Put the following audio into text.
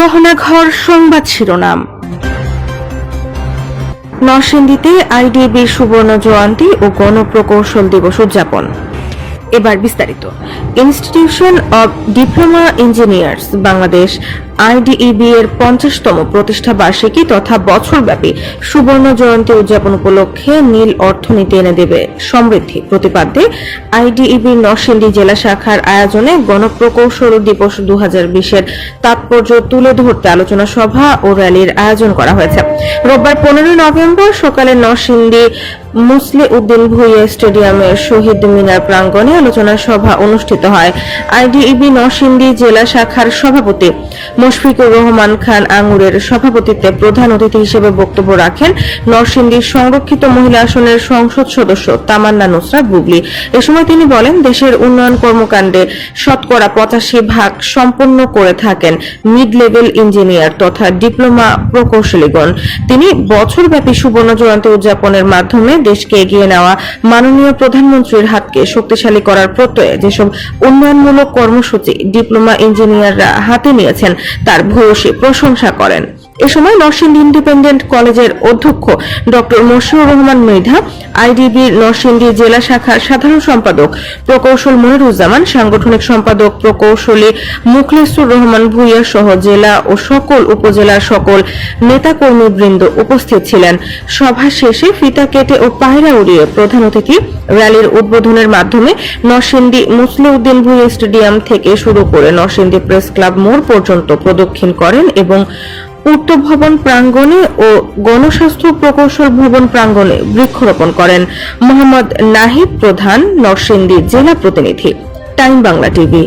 গহনাঘর সংবাদ শিরোনাম। নরসিংদীতে আইডিবির সুবর্ণ জয়ন্তী ও গণপ্রকৌশল দিবস উদযাপন। এবার বিস্তারিত। Institution of Diploma Engineers Bangladesh IDEB এর পঞ্চাশতম প্রতিষ্ঠা বার্ষিকী তথা বছরব্যাপী সুবর্ণ জয়ন্তী উদযাপন উপলক্ষে নীল অর্থনীতি এনে দেবে সমৃদ্ধি। প্রতিপাদ্যে আইডিইবির নরসিংদী জেলা শাখার আয়োজনে গণপ্রকৌশল দিবস দু হাজার বিশের তাৎপর্য তুলে ধরতে আলোচনা সভা ও র্যালির আয়োজন করা হয়েছে। রোববার পনেরোই নভেম্বর সকালে নরসিংদী মুসলে উদ্দিন ভুইয়া স্টেডিয়ামের শহীদ মিনার প্রাঙ্গণে আলোচনা সভা অনুষ্ঠিত হয়। আইডিইবি নরসিংদী জেলা শাখার সভাপতি মুশফিকুর রহমান খান আঙ্গুরের সভাপতিত্বে প্রধান অতিথি হিসেবে বক্তব্য রাখেন নরসিংদীর সংরক্ষিত মহিলা আসনের সংসদ সদস্য তামান্না নুসরাত বুবলি এ সময় তিনি বলেন, দেশের উন্নয়ন কর্মকাণ্ডে শতকরা পঁচাশি ভাগ সম্পন্ন করে থাকেন মিড লেভেল ইঞ্জিনিয়ার তথা ডিপ্লোমা প্রকৌশলীগণ। তিনি বছরব্যাপী সুবর্ণ জয়ন্তী উদযাপনের মাধ্যমে দেশকে এগিয়ে নেওয়া। মাননীয় প্রধানমন্ত্রীর হাতকে শক্তিশালী করার প্রত্যয়ে যেসব উন্নয়নমূলক কর্মসূচি ডিপ্লোমা ইঞ্জিনিয়াররা হাতে নিয়েছেন, তার ভূয়সী প্রশংসা করেন। এ সময় নরসিংদী ইন্ডিপেন্ডেন্ট কলেজের অধ্যক্ষ ডক্টর মশিউর রহমান মৃধা আইডিবির নরসিংদী জেলা শাখার সাধারণ সম্পাদক প্রকৌশল মনিরুজ্জামান, সাংগঠনিক সম্পাদক প্রকৌশলী মুখলেসুর রহমান ভুইয়া সহ জেলা ও সকল উপজেলার সকল নেতাকর্মী বৃন্দ উপস্থিত ছিলেন। সভা শেষে ফিতা কেটে ও পায়রা উড়িয়ে প্রধান অতিথি র্যালির উদ্বোধনের মাধ্যমে নরসিংদী মুসলিউদ্দিন ভুইয়া স্টেডিয়াম থেকে শুরু করে নরসিংদী প্রেস ক্লাব মোড় পর্যন্ত প্রদক্ষিণ করেন এবং পূর্ত ভবন প্রাঙ্গণে ও গণস্বাস্থ্য প্রকৌশল ভবন প্রাঙ্গণে বৃক্ষরোপণ করেন মোহাম্মদ নাহিদ প্রধান নরসিংদী জেলা প্রতিনিধি। Time Bangla TV.